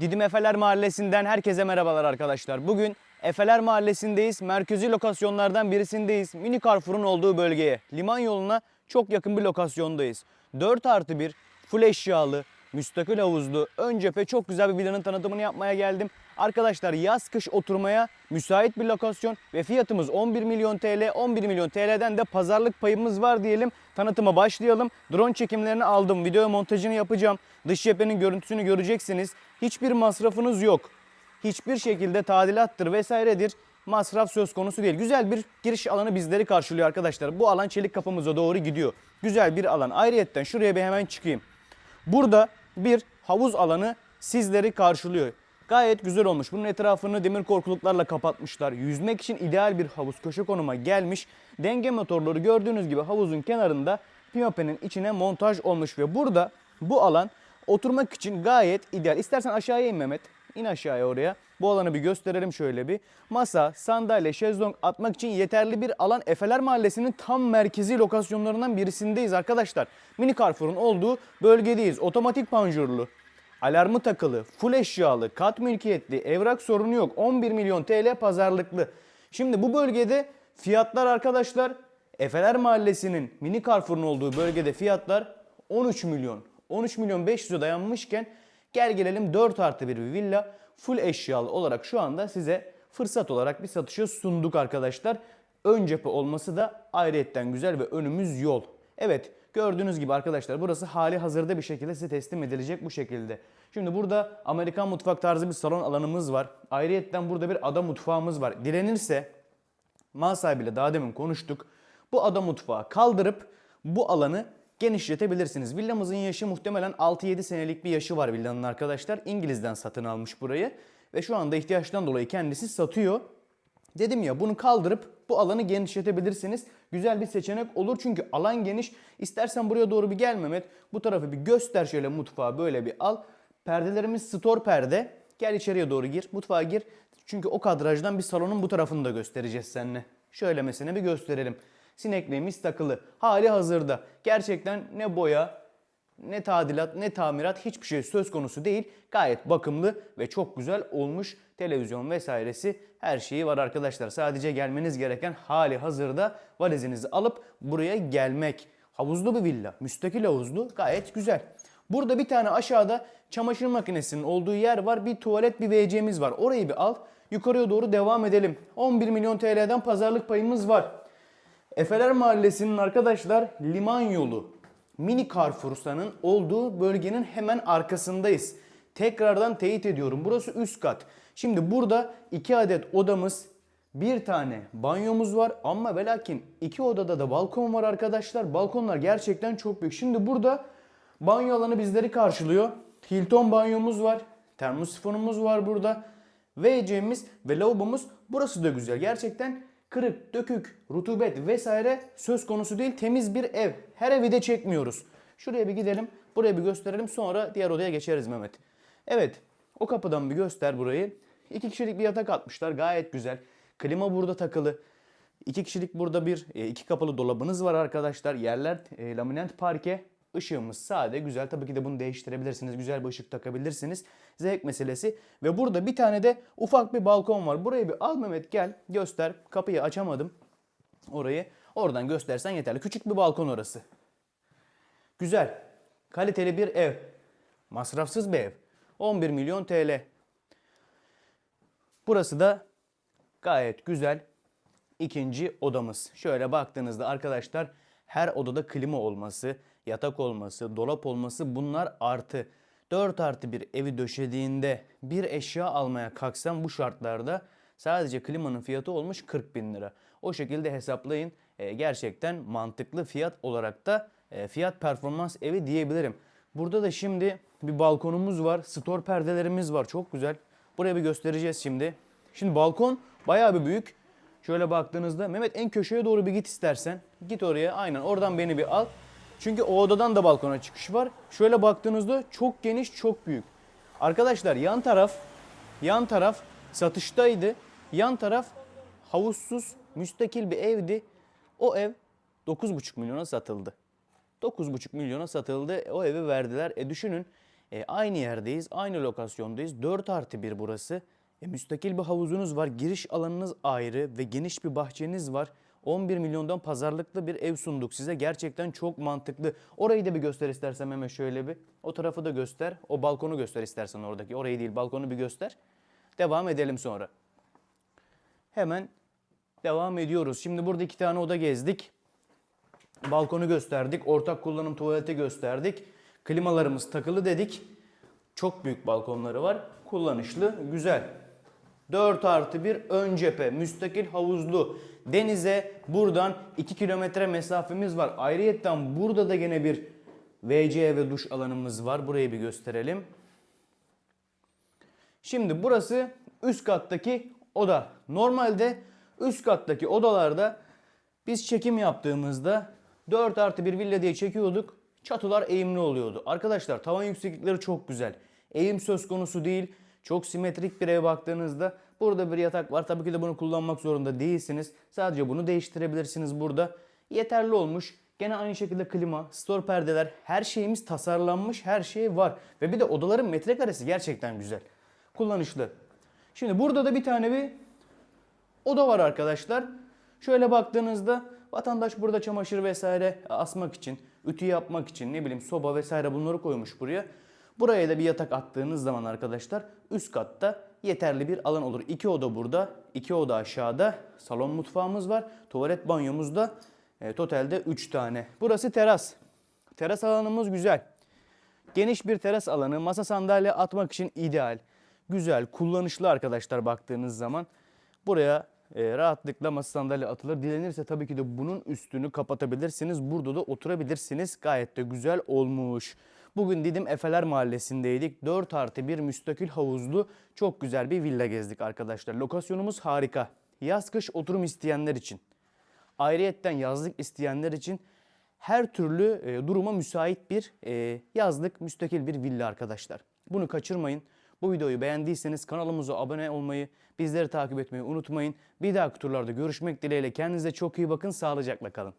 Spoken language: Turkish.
Didim Efeler Mahallesi'nden herkese merhabalar arkadaşlar. Bugün Efeler Mahallesi'ndeyiz. Merkezi lokasyonlardan birisindeyiz. Mini Carrefour'un olduğu bölgeye, liman yoluna çok yakın bir lokasyondayız. 4 artı 1, full eşyalı, müstakil havuzlu, ön cephe çok güzel bir villanın tanıtımını yapmaya geldim. Arkadaşlar yaz kış oturmaya müsait bir lokasyon ve fiyatımız 11 milyon TL. 11 milyon TL'den de pazarlık payımız var diyelim. Tanıtıma başlayalım. Drone çekimlerini aldım. Video montajını yapacağım. Dış cephenin görüntüsünü göreceksiniz. Hiçbir masrafınız yok. Hiçbir şekilde tadilattır vesairedir. Masraf söz konusu değil. Güzel bir giriş alanı bizleri karşılıyor arkadaşlar. Bu alan çelik kapımıza doğru gidiyor. Güzel bir alan. Ayrıyetten şuraya bir hemen çıkayım. Burada bir havuz alanı sizleri karşılıyor. Gayet güzel olmuş. Bunun etrafını demir korkuluklarla kapatmışlar. Yüzmek için ideal bir havuz köşe konuma gelmiş. Denge motorları gördüğünüz gibi havuzun kenarında pimapenin içine montaj olmuş ve burada bu alan oturmak için gayet ideal. İstersen aşağıya in Mehmet. İn aşağıya oraya. Bu alanı bir gösterelim şöyle bir. Masa, sandalye, şezlong atmak için yeterli bir alan. Efeler Mahallesi'nin tam merkezi lokasyonlarından birisindeyiz arkadaşlar. Mini Carrefour'un olduğu bölgedeyiz. Otomatik panjurlu, alarmı takılı, full eşyalı, kat mülkiyetli, evrak sorunu yok. 11 milyon TL pazarlıklı. Şimdi bu bölgede fiyatlar arkadaşlar Efeler Mahallesi'nin Mini Carrefour'un olduğu bölgede fiyatlar 13 milyon. 13 milyon 500'e dayanmışken gel gelelim 4 artı bir bir villa full eşyalı olarak şu anda size fırsat olarak bir satışa sunduk arkadaşlar. Ön cephe olması da ayrıyetten güzel ve önümüz yol. Evet gördüğünüz gibi arkadaşlar burası hali hazırda bir şekilde size teslim edilecek bu şekilde. Şimdi burada Amerikan mutfak tarzı bir salon alanımız var. Ayrıyetten burada bir ada mutfağımız var. Dilenirse mal sahibiyle daha demin konuştuk. Bu ada mutfağı kaldırıp bu alanı genişletebilirsiniz. Villamızın yaşı muhtemelen 6-7 senelik bir yaşı var villanın arkadaşlar. İngiliz'den satın almış burayı ve şu anda ihtiyaçtan dolayı kendisi satıyor. Dedim ya bunu kaldırıp bu alanı genişletebilirsiniz. Güzel bir seçenek olur çünkü alan geniş. İstersen buraya doğru bir gel Mehmet. Bu tarafı bir göster şöyle mutfağı böyle bir al. Perdelerimiz store perde. Gel içeriye doğru gir. Mutfağa gir. Çünkü o kadrajdan bir salonun bu tarafını da göstereceğiz seninle. Şöyle mesela bir gösterelim. Sinekliğimiz takılı. Hali hazırda. Gerçekten ne boya, ne tadilat, ne tamirat hiçbir şey söz konusu değil. Gayet bakımlı ve çok güzel olmuş. Televizyon vesairesi her şeyi var arkadaşlar. Sadece gelmeniz gereken hali hazırda valizinizi alıp buraya gelmek. Havuzlu bir villa, müstakil havuzlu gayet güzel. Burada bir tane aşağıda çamaşır makinesinin olduğu yer var. Bir tuvalet bir WC'miz var. Orayı bir al. Yukarıya doğru devam edelim. 11 milyon TL'den pazarlık payımız var. Efeler Mahallesi'nin arkadaşlar liman yolu mini Carrefour'sanın olduğu bölgenin hemen arkasındayız. Tekrardan teyit ediyorum. Burası üst kat. Şimdi burada iki adet odamız, bir tane banyomuz var ama ve iki odada da balkon var arkadaşlar. Balkonlar gerçekten çok büyük. Şimdi burada banyo alanı bizleri karşılıyor. Hilton banyomuz var. Termosifonumuz var burada. WC'miz ve lavabomuz burası da güzel. Gerçekten kırık, dökük, rutubet vesaire söz konusu değil. Temiz bir ev. Her evi de çekmiyoruz. Şuraya bir gidelim. Buraya bir gösterelim. Sonra diğer odaya geçeriz Mehmet. Evet. O kapıdan bir göster burayı. İki kişilik bir yatak atmışlar. Gayet güzel. Klima burada takılı. İki kişilik burada bir e, iki kapılı dolabınız var arkadaşlar. Yerler e, laminat parke. Işığımız sade, güzel. Tabii ki de bunu değiştirebilirsiniz. Güzel bir ışık takabilirsiniz. Zevk meselesi. Ve burada bir tane de ufak bir balkon var. Burayı bir al Mehmet gel göster. Kapıyı açamadım orayı. Oradan göstersen yeterli. Küçük bir balkon orası. Güzel. Kaliteli bir ev. Masrafsız bir ev. 11 milyon TL. Burası da gayet güzel ikinci odamız. Şöyle baktığınızda arkadaşlar her odada klima olması, yatak olması, dolap olması bunlar artı. 4 artı bir evi döşediğinde bir eşya almaya kalksam bu şartlarda sadece klimanın fiyatı olmuş 40 bin lira. O şekilde hesaplayın. Ee, gerçekten mantıklı fiyat olarak da e, fiyat performans evi diyebilirim. Burada da şimdi bir balkonumuz var. Store perdelerimiz var. Çok güzel. Buraya bir göstereceğiz şimdi. Şimdi balkon bayağı bir büyük. Şöyle baktığınızda Mehmet en köşeye doğru bir git istersen. Git oraya aynen oradan beni bir al. Çünkü o odadan da balkona çıkış var. Şöyle baktığınızda çok geniş, çok büyük. Arkadaşlar yan taraf yan taraf satıştaydı. Yan taraf havuzsuz, müstakil bir evdi. O ev 9,5 milyona satıldı. 9,5 milyona satıldı. O evi verdiler. E düşünün E, aynı yerdeyiz, aynı lokasyondayız. 4 artı 1 burası. E, müstakil bir havuzunuz var, giriş alanınız ayrı ve geniş bir bahçeniz var. 11 milyondan pazarlıklı bir ev sunduk size. Gerçekten çok mantıklı. Orayı da bir göster istersen hemen şöyle bir. O tarafı da göster. O balkonu göster istersen oradaki. Orayı değil balkonu bir göster. Devam edelim sonra. Hemen devam ediyoruz. Şimdi burada iki tane oda gezdik. Balkonu gösterdik. Ortak kullanım tuvaleti gösterdik. Klimalarımız takılı dedik. Çok büyük balkonları var. Kullanışlı, güzel. 4 artı 1 ön cephe, müstakil havuzlu. Denize buradan 2 kilometre mesafemiz var. Ayrıyetten burada da gene bir WC ve duş alanımız var. Burayı bir gösterelim. Şimdi burası üst kattaki oda. Normalde üst kattaki odalarda biz çekim yaptığımızda 4 artı bir villa diye çekiyorduk. Çatılar eğimli oluyordu. Arkadaşlar tavan yükseklikleri çok güzel. Eğim söz konusu değil. Çok simetrik bir eve baktığınızda burada bir yatak var. Tabii ki de bunu kullanmak zorunda değilsiniz. Sadece bunu değiştirebilirsiniz burada. Yeterli olmuş. Gene aynı şekilde klima, store perdeler, her şeyimiz tasarlanmış, her şey var. Ve bir de odaların metrekaresi gerçekten güzel. Kullanışlı. Şimdi burada da bir tane bir oda var arkadaşlar. Şöyle baktığınızda vatandaş burada çamaşır vesaire asmak için, ütü yapmak için ne bileyim soba vesaire bunları koymuş buraya. Buraya da bir yatak attığınız zaman arkadaşlar üst katta yeterli bir alan olur. İki oda burada, iki oda aşağıda. Salon mutfağımız var. Tuvalet banyomuz da e, totalde 3 tane. Burası teras. Teras alanımız güzel. Geniş bir teras alanı masa sandalye atmak için ideal. Güzel, kullanışlı arkadaşlar baktığınız zaman. Buraya e, rahatlıkla masa sandalye atılır. Dilenirse tabii ki de bunun üstünü kapatabilirsiniz. Burada da oturabilirsiniz. Gayet de güzel olmuş. Bugün Didim Efeler Mahallesi'ndeydik. 4 artı 1 müstakil havuzlu çok güzel bir villa gezdik arkadaşlar. Lokasyonumuz harika. Yaz kış oturum isteyenler için. Ayrıyetten yazlık isteyenler için her türlü e, duruma müsait bir e, yazlık müstakil bir villa arkadaşlar. Bunu kaçırmayın. Bu videoyu beğendiyseniz kanalımıza abone olmayı, bizleri takip etmeyi unutmayın. Bir dahaki turlarda görüşmek dileğiyle kendinize çok iyi bakın, sağlıcakla kalın.